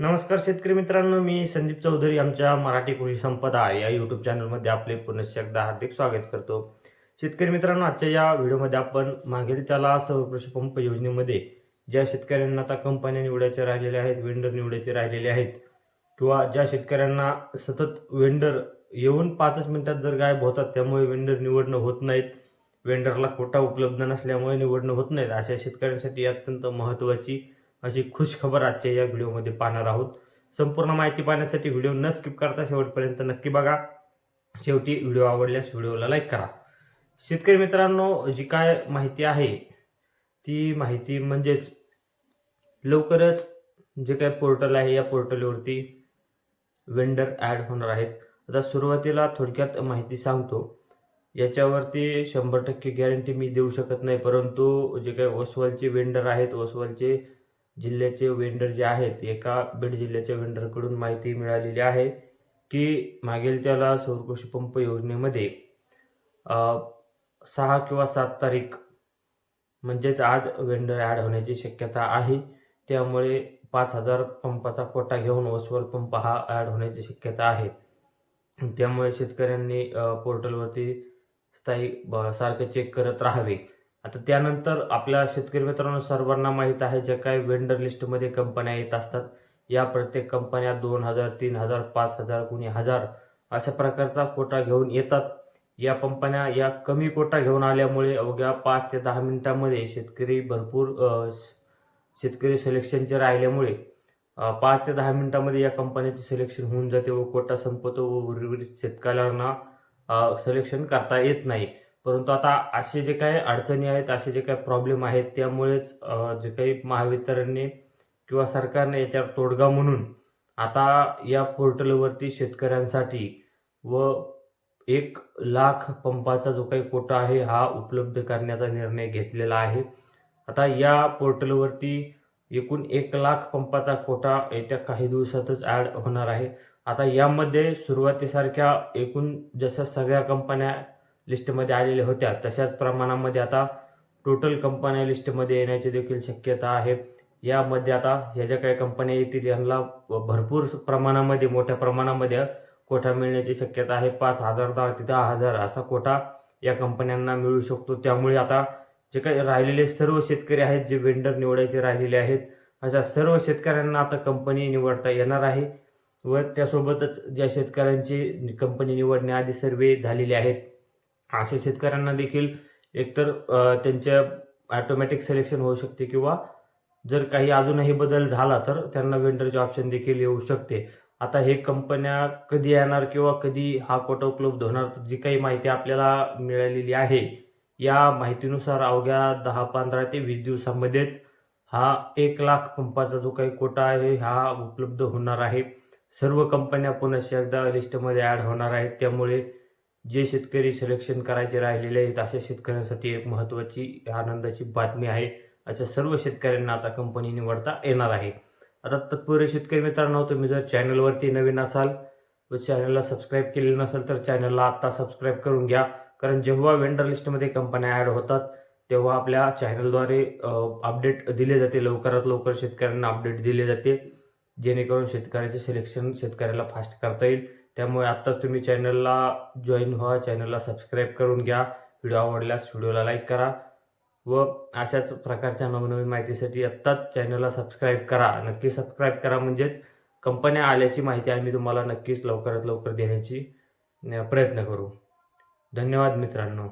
नमस्कार शेतकरी मित्रांनो मी संदीप चौधरी आमच्या मराठी कृषी संपदा या यूट्यूब चॅनलमध्ये आपले पुनश्च एकदा हार्दिक स्वागत करतो. शेतकरी मित्रांनो आजच्या या व्हिडिओमध्ये आपण मागील त्याला सौर कृषी पंप योजनेमध्ये ज्या शेतकऱ्यांना आता कंपन्या निवडायच्या राहिलेल्या आहेत वेंडर निवडायचे राहिलेले आहेत किंवा ज्या शेतकऱ्यांना सतत वेंडर येऊन पाचच मिनिटात जर गायब होतात त्यामुळे वेंडर निवडणं होत नाहीत वेंडरला कोटा उपलब्ध नसल्यामुळे निवडणं होत नाहीत अशा शेतकऱ्यांसाठी अत्यंत महत्त्वाची अशी खुश खबर आजच्या या व्हिडिओमध्ये पाहणार आहोत. संपूर्ण माहिती पाहण्यासाठी व्हिडिओ न स्किप करता शेवटपर्यंत नक्की बघा. शेवटी व्हिडिओ आवडल्यास व्हिडिओला लाईक करा. शेतकरी मित्रांनो जी काय माहिती आहे ती माहिती म्हणजेच लवकरच जे काय पोर्टल आहे या पोर्टलवरती वेंडर ॲड होणार आहेत. आता सुरुवातीला थोडक्यात माहिती सांगतो. याच्यावरती शंभर टक्के गॅरंटी मी देऊ शकत नाही परंतु जे काही ओसवालचे वेंडर आहेत ओसवालचे जिल्ह्याचे वेंडर जे आहेत एका बीड जिल्ह्याच्या वेंडरकडून माहिती मिळालेली आहे की मागील त्याला सौरकृषी पंप योजनेमध्ये सहा किंवा सात तारीख म्हणजेच आज वेंडर ॲड होण्याची शक्यता आहे. त्यामुळे पाच हजार पंपाचा कोटा घेऊन ओसवाल पंप हा ॲड होण्याची शक्यता आहे. त्यामुळे शेतकऱ्यांनी पोर्टलवरती स्थायी ब- सारखं चेक करत राहावे. आता त्यानंतर आपल्या शेतकरी मित्रांनो सर्वांना माहीत आहे ज्या काही वेंडर लिस्टमध्ये कंपन्या येत असतात या प्रत्येक कंपन्या दोन हजार तीन हजार पाच हजार कुणी हजार अशा प्रकारचा कोटा घेऊन येतात. या कंपन्या या कमी कोटा घेऊन आल्यामुळे अवघ्या पाच ते दहा मिनिटांमध्ये शेतकरी भरपूर शेतकरी सिलेक्शनचे राहिल्यामुळे पाच ते दहा मिनिटांमध्ये या कंपन्याचे सिलेक्शन होऊन जाते व कोटा संपतो व उर्वरित शेतकऱ्यांना सिलेक्शन करता येत नाही. परंतु आता असे जे काही अडचणी आहेत असे जे काही प्रॉब्लेम आहेत त्यामुळेच जे काही महावितरणने किंवा सरकारने याच्यावर तोडगा म्हणून आता या पोर्टलवरती शेतकऱ्यांसाठी व एक लाख पंपाचा जो काही कोटा आहे हा उपलब्ध करण्याचा निर्णय घेतलेला आहे. आता या पोर्टलवरती एकूण एक लाख पंपाचा कोटा येत्या काही दिवसातच ॲड होणार आहे. आता यामध्ये सुरुवातीसारख्या एकूण जशा सगळ्या कंपन्या लिस्टमध्ये आलेल्या होत्या. तशाच प्रमाणामध्ये आता टोटल कंपन्या लिस्टमध्ये येण्याची देखील शक्यता आहे. यामध्ये आता ह्या ज्या काही कंपन्या येतील यांना भरपूर प्रमाणामध्ये मोठ्या प्रमाणामध्ये कोठा मिळण्याची शक्यता आहे? पाच हजार दहा ते दहा हजार असा कोठा या कंपन्यांना मिळू शकतो. त्यामुळे आता जे काही राहिलेले सर्व शेतकरी आहेत जे वेंडर निवडायचे राहिलेले आहेत अशा सर्व शेतकऱ्यांना आता कंपनी निवडता येणार आहे व त्यासोबतच ज्या शेतकऱ्यांची कंपनी निवडण्याआधी सर्वे झालेले आहेत अशा शेतकऱ्यांना देखील एकतर त्यांच्या ॲटोमॅटिक सिलेक्शन होऊ शकते किंवा जर काही अजूनही बदल झाला तर त्यांना वेंडरचे ऑप्शन देखील येऊ शकते. आता हे कंपन्या कधी येणार किंवा कधी हा कोटा उपलब्ध होणार तर जी काही माहिती आपल्याला मिळालेली आहे या माहितीनुसार अवघ्या दहा पंधरा ते वीस दिवसामध्येच हा एक लाख पंपाचा जो काही कोटा आहे हा उपलब्ध होणार आहे. सर्व कंपन्या पुन्हा एकदा लिस्टमध्ये ॲड होणार आहेत. त्यामुळे जे शेतकरी सिलेक्शन करायचे राहिलेले आहेत अशा शेतकऱ्यांसाठी एक महत्त्वाची आनंदाची बातमी आहे. अशा सर्व शेतकऱ्यांना आता कंपनी निवडता येणार आहे. आता तत्पूर्वी शेतकरी मित्रांनो तुम्ही जर चॅनलवरती नवीन असाल व चॅनलला सबस्क्राईब केलेलं नसेल तर चॅनलला आत्ता सबस्क्राईब करून घ्या. कारण जेव्हा वेंडर लिस्टमध्ये कंपन्या ॲड होतात तेव्हा आपल्या चॅनलद्वारे अपडेट दिले जाते. लवकरात लवकर शेतकऱ्यांना अपडेट दिले जाते. जेणेकरून शेतकऱ्याचे सिलेक्शन शेतकऱ्याला फास्ट करता येईल. त्यामुळे आत्ताच तुम्ही चॅनलला जॉईन व्हा चॅनलला सबस्क्राईब करून घ्या व्हिडिओ आवडल्यास व्हिडिओला लाईक करा व अशाच प्रकारच्या नवनवीन माहितीसाठी आत्ताच चॅनलला सबस्क्राईब करा. नक्की सबस्क्राईब करा म्हणजेच कंपन्या आल्याची माहिती आम्ही तुम्हाला नक्कीच लवकरात लवकर देण्याची प्रयत्न करू. धन्यवाद मित्रांनो.